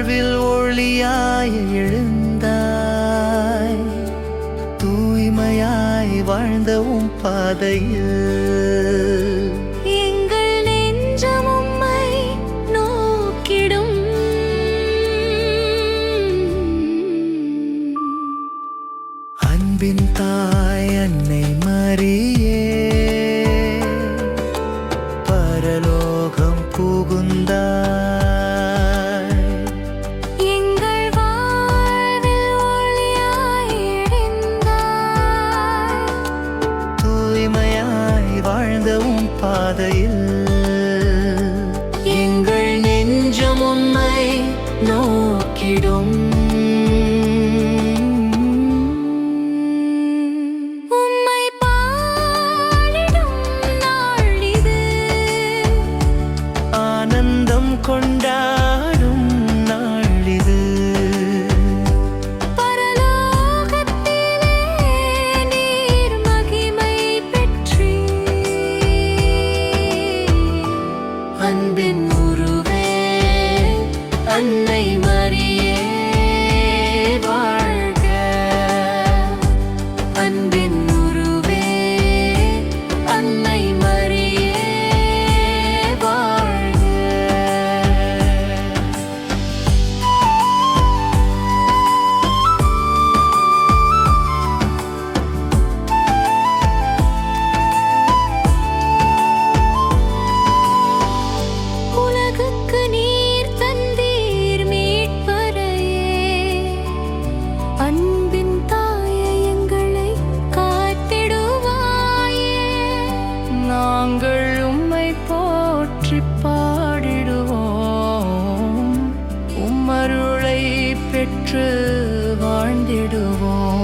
வாழ்வில் ஒளியாய் எழுந்தாய் தூய்மையாய் வாழ்ந்தவும் பாதையில். அன்பின் தாய் பாதையில். எங்கள் நெஞ்சம் உன்னை நோக்கிடும். கொண்டா போற்றி பாடிடுவோம் உம்மருளை பெற்று வாழ்ந்திடுவோம்